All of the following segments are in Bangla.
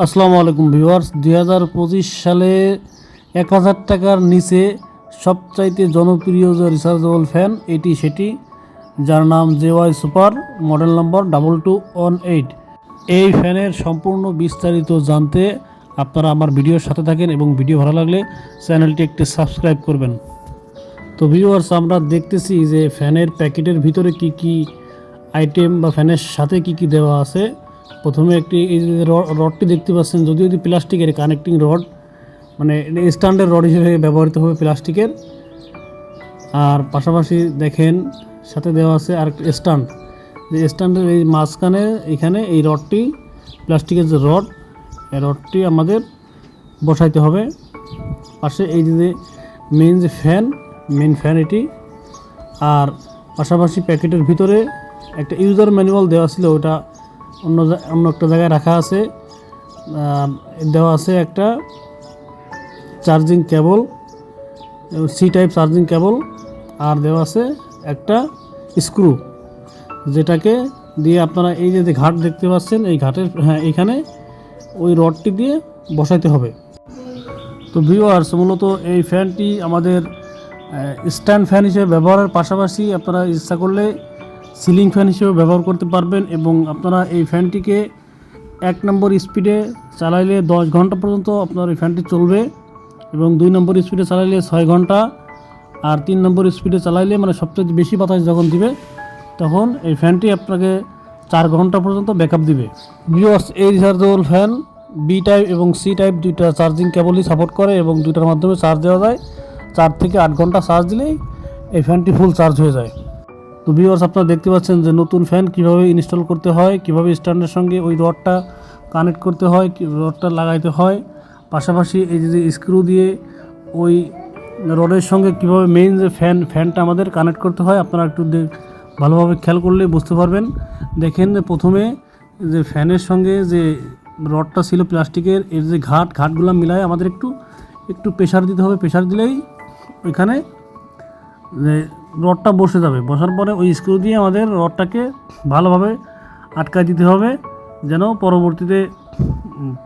আসসালামু আলাইকুম ভিউয়ার্স, দুই হাজার পঁচিশ সালে এক হাজার টাকার নিচে সবচাইতে জনপ্রিয় যে রিচার্জেবল ফ্যান, এটি সেটি, যার নাম JY super, model number double two one eight এই ফ্যানের সম্পূর্ণ বিস্তারিত জানতে আপনারা আমার ভিডিওর সাথে থাকেন এবং ভিডিও ভালো লাগলে চ্যানেলটি একটি সাবস্ক্রাইব করবেন। তো ভিউয়ার্স, আমরা দেখতেছি যে ফ্যানের প্যাকেটের ভিতরে কি কি আইটেম বা ফ্যানের সাথে কি কি দেওয়া আছে। প্রথমে একটি এই যে রডটি দেখতে পাচ্ছেন, যদিও এটি প্লাস্টিকের কানেক্টিং রড মানে স্ট্যান্ডার্ড রড হিসেবে ব্যবহৃত হবে প্লাস্টিকের। আর পাশাপাশি দেখেন, সাথে দেওয়া আছে আর স্ট্যান্ড যে স্ট্যান্ডের এই মাঝখানে, এখানে এই রডটি, প্লাস্টিকের যে রড, এই রডটি আমাদের বসাইতে হবে। পাশে এই যে মেন যে ফ্যান মেন ফ্যান এটি। আর পাশাপাশি প্যাকেটের ভিতরে একটা ইউজার ম্যানুয়াল দেওয়া ছিল, ওটা অন্য অন্য একটা জায়গায় রাখা আছে। দেওয়া আছে একটা charging cable C type charging cable, আর দেওয়া আছে একটা স্ক্রু, যেটাকে দিয়ে আপনারা এই যে ঘাট দেখতে পাচ্ছেন, এই ঘাটের হ্যাঁ এখানে ওই রডটি দিয়ে বসাইতে হবে। তো ভিউয়ার্স মূলত এই ফ্যানটি আমাদের স্ট্যান্ড ফ্যান হিসেবে ব্যবহারের পাশাপাশি আপনারা ইচ্ছা করলে সিলিং ফ্যান হিসেবে ব্যবহার করতে পারবেন এবং আপনারা এই ফ্যানটিকে এক নম্বর স্পিডে চালাইলে দশ ঘণ্টা পর্যন্ত আপনার এই ফ্যানটি চলবে এবং দুই নম্বর স্পিডে চালাইলে ছয় ঘণ্টা আর তিন নম্বর স্পিডে চালাইলে মানে সবচেয়ে বেশি বাতাস যখন দিবে, তখন এই ফ্যানটি আপনাকে চার ঘণ্টা পর্যন্ত ব্যাকআপ দিবে। ভিউয়ার্স এই রিচার্জেবল ফ্যান বি টাইপ এবং সি টাইপ দুইটা চার্জিং কেবলই সাপোর্ট করে এবং দুইটার মাধ্যমে চার্জ দেওয়া যায়। চার থেকে আট ঘণ্টা চার্জ দিলেই এই ফ্যানটি ফুল চার্জ হয়ে যায়। তো ভিউয়ার্স আপনারা দেখতে পাচ্ছেন যে নতুন ফ্যান কীভাবে ইনস্টল করতে হয়, কীভাবে স্ট্যান্ডের সঙ্গে ওই রডটা কানেক্ট করতে হয় রডটা লাগাইতে হয়। পাশাপাশি এই যে স্ক্রু দিয়ে ওই রডের সঙ্গে কীভাবে মেইন যে ফ্যান ফ্যানটা আমাদের কানেক্ট করতে হয়, আপনারা একটু ভালোভাবে খেয়াল করলে বুঝতে পারবেন। দেখেন যে প্রথমে যে ফ্যানের সঙ্গে যে রডটা ছিল প্লাস্টিকের, এর যে ঘাট, ঘাটগুলো মিলায় আমাদের একটু একটু প্রেশার দিতে হবে। প্রেশার দিলেই ওইখানে রডটা বসে যাবে। বসার পরে ওই স্ক্রু দিয়ে আমাদের রডটাকে ভালোভাবে আটকায় দিতে হবে, যেন পরবর্তীতে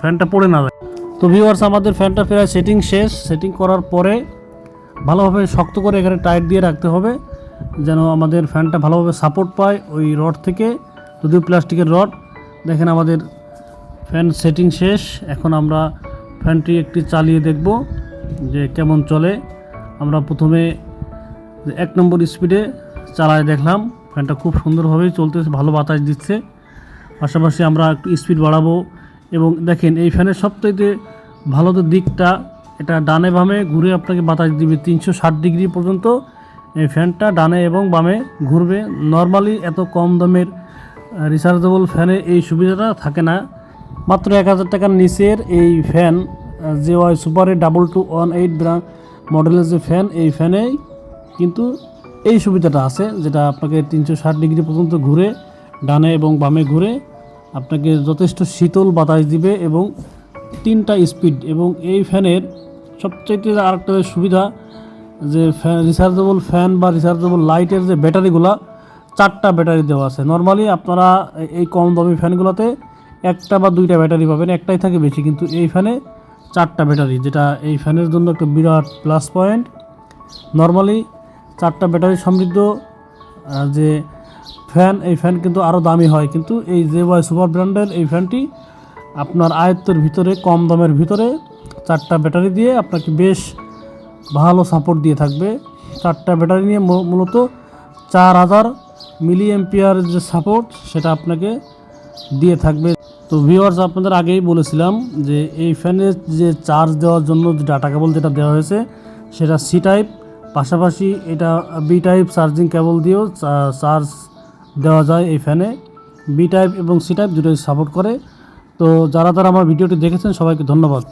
ফ্যানটা পড়ে না যায়। তো ভিউয়ার্স আমাদের ফ্যানটা প্রায় সেটিং শেষ। সেটিং করার পরে ভালোভাবে শক্ত করে এখানে টাইট দিয়ে রাখতে হবে, যেন আমাদের ফ্যানটা ভালোভাবে সাপোর্ট পায় ওই রড থেকে। যদিও প্লাস্টিকের রড, দেখেন আমাদের ফ্যান সেটিং শেষ। এখন আমরা ফ্যানটি একটি চালিয়ে দেখব যে কেমন চলে। আমরা প্রথমে এক নম্বর স্পিডে চালায় দেখলাম। ফ্যানটা খুব সুন্দরভাবেই চলতেছে, ভালো বাতাস দিচ্ছে। পাশাপাশি আমরা একটু স্পিড বাড়াবো। এবং দেখেন, এই ফ্যানের সবথেকে ভালো যে দিকটা, এটা ডানে বামে ঘুরে আপনাকে বাতাস দিবে তিনশো ষাট ডিগ্রি পর্যন্ত। এই ফ্যানটা ডানে এবং বামে ঘুরবে। নর্মালি এত কম দামের রিচার্জেবল ফ্যানে এই সুবিধাটা থাকে না। মাত্র এক হাজার টাকার নিচের এই ফ্যান যে ওয়াই সুপারের ডাবল টু ওয়ান এইট মডেলের যে ফ্যান, এই ফ্যানেই কিন্তু এই সুবিধাটা আছে, যেটা আপনাকে তিনশো ষাট ডিগ্রি পর্যন্ত ঘুরে, ডানে এবং বামে ঘুরে আপনাকে যথেষ্ট শীতল বাতাস দিবে এবং তিনটা স্পিড এবং এই ফ্যানের সবচাইতে আরেকটা সুবিধা যে ফ্যান রিচার্জেবল ফ্যান বা রিচার্জেবল লাইটের যে ব্যাটারিগুলা, চারটা ব্যাটারি দেওয়া আছে। নর্মালি আপনারা এই কম দামি ফ্যানগুলোতে একটা বা দুইটা ব্যাটারি পাবেন, একটাই থাকে বেশি, কিন্তু এই ফ্যানে চারটা ব্যাটারি, যেটা এই ফ্যানের জন্য একটা বিরাট প্লাস পয়েন্ট নর্মালি চারটা ব্যাটারি সমৃদ্ধ যে ফ্যান এই ফ্যান কিন্তু আরও দামি হয়। কিন্তু এই জে ওয়াই সুপার ব্র্যান্ডের এই ফ্যানটি আপনার আয়ত্তের ভিতরে, কম দামের ভিতরে চারটা ব্যাটারি দিয়ে আপনাকে বেশ ভালো সাপোর্ট দিয়ে থাকবে। চারটা ব্যাটারি নিয়ে মূলত চার হাজার মিলি এম্পিয়ার যে সাপোর্ট সেটা আপনাকে দিয়ে থাকবে। তো ভিউয়ার্স আপনাদের আগেই বলেছিলাম যে এই ফ্যানের যে চার্জ দেওয়ার জন্য যে ডাটা কেবল যেটা দেওয়া হয়েছে, সেটা সি টাইপ পাশাপাশি এটা বি টাইপ চার্জিং কেবল দিয়েও চার্জ দেওয়া যায় এই ফ্যানে বি টাইপ এবং সি টাইপ দুটোই সাপোর্ট করে। তো যারা তারা আমার ভিডিওটি দেখেছেন, সবাইকে ধন্যবাদ।